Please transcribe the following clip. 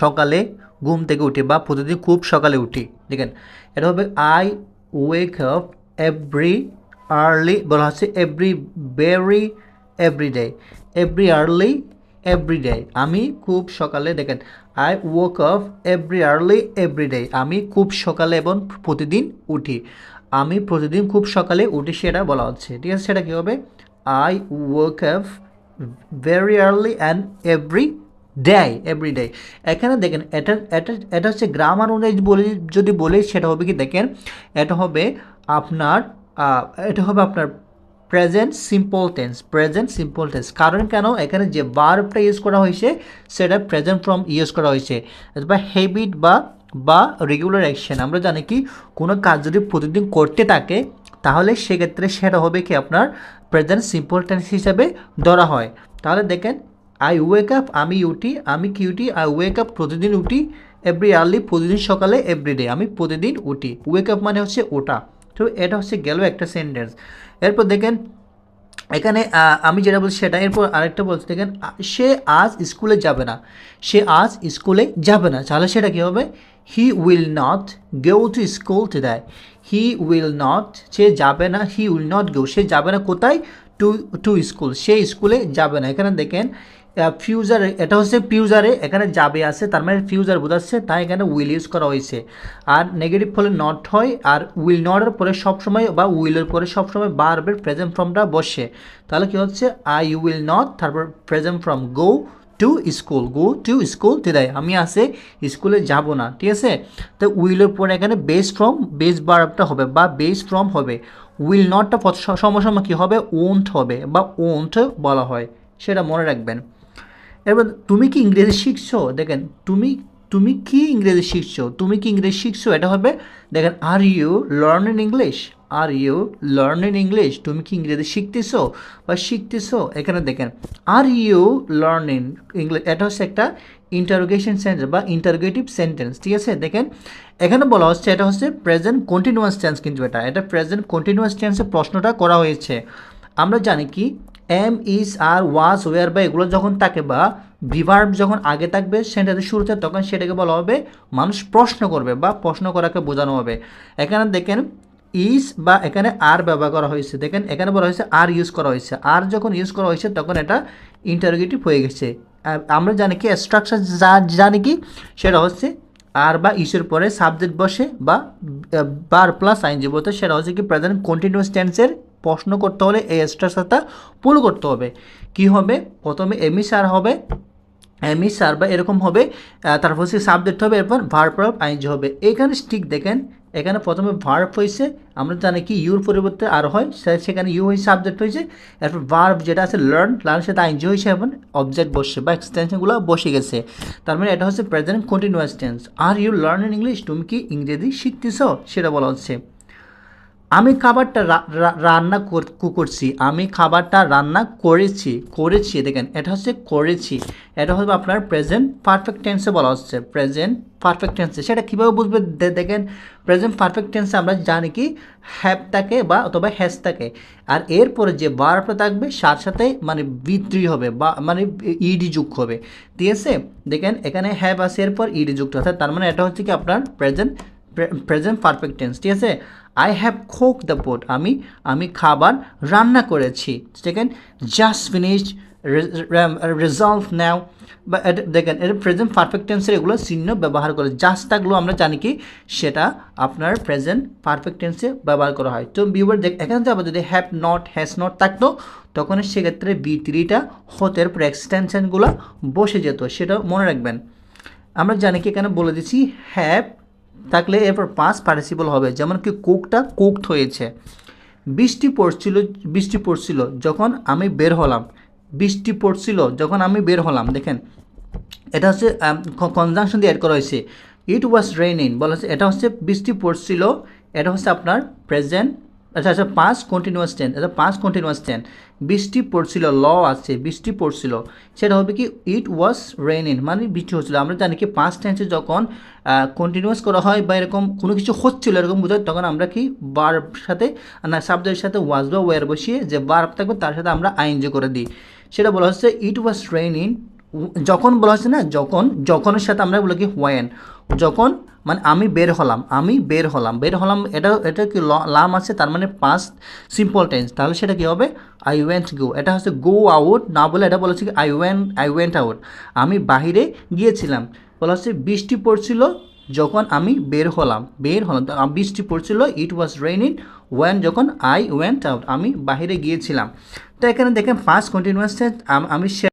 সকালে ঘুম থেকে উঠি বা প্রতিদিন খুব সকালে উঠি। দেখেন, এটা হবে I wake up every early বলা হচ্ছে every very every day every early every day আমি খুব সকালে, দেখেন I walk up every early every day আমি খুব সকালে এবং প্রতিদিন উঠি। আমি প্রতিদিন খুব সকালে উঠি সেটা বলা হচ্ছে। ঠিক আছে, সেটা কী হবে? I walk up very early and every day every day এখানে দেখেন, এটা এটা এটা হচ্ছে গ্রামার অনুযায়ী বলে, যদি বলি, সেটা হবে কি দেখেন, এটা হবে আপনার এটা হবে আপনার present simple tense present simple tense কারণ কেন? এখানে যে বার্বটা ইউজ করা হয়েছে, সেটা প্রেজেন্ট ফর্ম ইউজ করা হয়েছে। বা হ্যাবিট বা বা রেগুলার অ্যাকশন আমরা জানি কি, কোনো কাজ যদি প্রতিদিন করতে থাকে, তাহলে সেক্ষেত্রে সেটা হবে কি আপনার প্রেজেন্ট সিম্পল টেন্স হিসাবে ধরা হয়। তাহলে দেখেন আই ওয়েক আপ আমি উঠি, আমি কি উঠি? আই ওয়েক আপ প্রতিদিন উঠি এভরি আর্লি প্রতিদিন সকালে এভরিডে আমি প্রতিদিন উঠি। ওয়েক আপ মানে হচ্ছে ওটা তো এটা হচ্ছে গেল একটা সেন্টেন্স এরপর দেখেন, এখানে আমি যেটা বলছি সেটা, এরপর আরেকটা বলছি, দেখেন সে আজ স্কুলে যাবে না। সে আজ স্কুলে যাবে না। তাহলে সেটা কী হবে? He will not go to school today he will not সে যাবে না হি উইল নট গো সে যাবে না কোথায়? টু টু স্কুল সে স্কুলে যাবে না। এখানে দেখেন ফিউজারে এটা হচ্ছে ফিউজারে এখানে যাবে আছে, তার মানে ফিউজার বোঝাচ্ছে, তাই এখানে উইল ইউজ করা হয়েছে। আর নেগেটিভ ফলে নট হয়, আর উইল নটের পরে সবসময় বা উইলের পরে সবসময় বারবার প্রেজেন্ট ফর্মটা বসে। তাহলে কি হচ্ছে? আই উইল নট তারপর present form go to school go to school today আমি আছে স্কুলে যাব না, ঠিক আছে? তো উইলের পরে এখানে বেস ফ্রম বেস বারবটা হবে, বা বেস ফ্রম হবে। উইল নটটা সময় কী হবে? ওন্ট হবে, বা ওন্ট বলা হয়, সেটা মনে রাখবেন। এবার তুমি কি ইংরেজি শিখছো? দেখেন, তুমি তুমি কি ইংরেজি শিখছো? তুমি কি ইংরেজি শিখছো? এটা হবে, দেখেন are you learn in English are you learn in English তুমি কি ইংরেজি শিখতেছো বা শিখতেছো? এখানে দেখেন are you learn in English এটা হচ্ছে একটা ইন্টারোগেশন সেন্টেন্স বা ইন্টারোগেটিভ সেন্টেন্স ঠিক আছে? দেখেন, এখানে বলা হচ্ছে, এটা হচ্ছে প্রেজেন্ট কন্টিনিউয়াস টেন্স কিন্তু এটা। এটা প্রেজেন্ট কন্টিনিউয়াস টেন্সে প্রশ্নটা করা হয়েছে। আমরা জানি কি am is are was were বা এগুলো যখন থাকে বা ভিভার্ব যখন আগে থাকবে সেটাতে শুরুতে তখন সেটাকে বলা হবে, মানুষ প্রশ্ন করবে বা প্রশ্ন করাকে বোঝানো হবে। এখানে দেখেন ইজ বা এখানে আর ব্যবহার করা হয়েছে। দেখেন এখানে বলা হয়েছে আর ইউজ করা হয়েছে। আর যখন ইউজ করা হয়েছে তখন এটা ইন্টারোগেটিভ হয়ে গেছে। আমরা জানি কি স্ট্রাকচার যা জানি কি সেটা হচ্ছে আর বা ইসের পরে সাবজেক্ট বসে বা বার প্লাস আইনজীবতে সেটা হচ্ছে কি প্রেজেন্ট কন্টিনিউয়াস টেন্সের প্রশ্ন করতে হলে এই স্ট্রাকচারটা পুরো করতে হবে। কি হবে? প্রথমে এমি সার হবে। এমি সার বা এরকম হবে তারপর হচ্ছে সাবজেক্ট হবে, এরপর ভার্ব আইনজি হবে। এখানে ঠিক দেখেন, এখানে প্রথমে ভার্ব হয়েছে, আমরা জানি কি ইউর পরিবর্তে আর হয় সেখানে ইউ হয়েছে সাবজেক্ট হয়েছে, এরপর ভার্ব যেটা আছে লার্ন লার্নের সাথে আইনজি হয়েছে, এখন অবজেক্ট বসছে বা এক্সটেনশনগুলো বসে গেছে। তার মানে এটা হচ্ছে present continuous tense are you learn in English তুমি কি ইংরেজি শিখতেছ? সেটা বলা হচ্ছে। আমি খাবারটা রান্না করছি। আমি খাবারটা রান্না করেছি করেছি, দেখেন, এটা হচ্ছে করেছি। এটা হবে আপনার প্রেজেন্ট পারফেক্ট টেন্সে বলা হচ্ছে। প্রেজেন্ট পারফেক্ট টেন্সে সেটা কীভাবে বুঝবে? দেখেন প্রেজেন্ট পারফেক্ট টেন্সে আমরা জানি কি? হ্যাভ থাকে বা অথবা হ্যাজ থাকে। আর এরপরে যে বারটা থাকবে সার সাথে মানে বিদ্রি হবে বা মানে ইডি যুগ হবে। ঠিক আছে? দেখেন, এখানে হ্যাপ আছে, এরপর ইডি যুক্ত। অর্থাৎ তার মানে এটা হচ্ছে কি? আপনার প্রেজেন্ট প্রেজেন্ট পারফেক্ট টেন্স ঠিক আছে? I have cook the food আমি আমি খাবার রান্না করেছি। দেখেন জাস্ট ফিনিশড রেজলভ নাও বা দেখেন এটা প্রেজেন্ট পারফেক্ট টেন্সের এগুলো চিহ্ন ব্যবহার করে। জাস্ট থাকলেও আমরা জানি কি? সেটা আপনার প্রেজেন্ট পারফেক্ট টেন্সে ব্যবহার করা হয়। তো বিউবার দেখ, এখানে যাব যদি হ্যাভ নট হ্যাজ নট থাকতো, তখন সেক্ষেত্রে বি থ্রিটা হতের পর এক্সটেনশনগুলো বসে যেত। সেটা মনে রাখবেন। আমরা জানি কি এখানে বলে দিচ্ছি হ্যাভ থাকলে এরপর পাঁচ পার্টিসিপল হবে, যেমন কি কোকটা কুকড হয়েছে। বৃষ্টি পড়ছিল বৃষ্টি পড়ছিল যখন আমি বের হলাম। বৃষ্টি পড়ছিল যখন আমি বের হলাম, দেখেন। এটা হচ্ছে কনজাংশন দিয়ে অ্যাড করা হয়েছে। ইট ওয়াজ রেইনিং বলা হচ্ছে, এটা হচ্ছে বৃষ্টি পড়ছিল, এটা হচ্ছে আপনার প্রেজেন্ট আচ্ছা আচ্ছা পাঁচ কন্টিনিউয়াস টেন আচ্ছা পাঁচ কন্টিনিউয়াস টেন বৃষ্টি পড়ছিল ল আছে, বৃষ্টি পড়ছিল, সেটা হবে কি ইট ওয়াজ রেইনিং মানে বৃষ্টি হচ্ছিল। আমরা জানি কি পাঁচ টেন্সে যখন কন্টিনিউয়াস করা হয় বা এরকম কোনো কিছু হচ্ছিল, এরকম বোঝায়, তখন আমরা কি বার সাথে, না সাবজেক্টের সাথে ওয়াজ বা ওয়ার বসিয়ে, যে বার থাকবে, তার সাথে আমরা আইনজি করে দিই। সেটা বলা হচ্ছে ইট ওয়াজ রেইনিং যখন বলা হচ্ছে না, যখন, যখনের সাথে আমরা বলি কি হোয়েন যখন মানে আমি বের হলাম, আমি বের হলাম বের হলাম, এটা এটা কি লাম আছে, তার মানে পাস্ট সিম্পল টেন্স তাহলে সেটা কি হবে? আই ওয়েন্ট গো এটা হচ্ছে গো আউট না বলে এটা বলেছে কি I when I went out আমি বাহিরে গিয়েছিলাম, বলা হচ্ছে বৃষ্টি পড়ছিল যখন আমি বের হলাম বের হলাম বৃষ্টি পড়ছিল ইট ওয়াজ রেইনিং ওয়েন যখন আই ওয়েন্ট আউট আমি বাহিরে গিয়েছিলাম, তো এখানে দেখেন ফার্স্ট কন্টিনিউয়াস আমি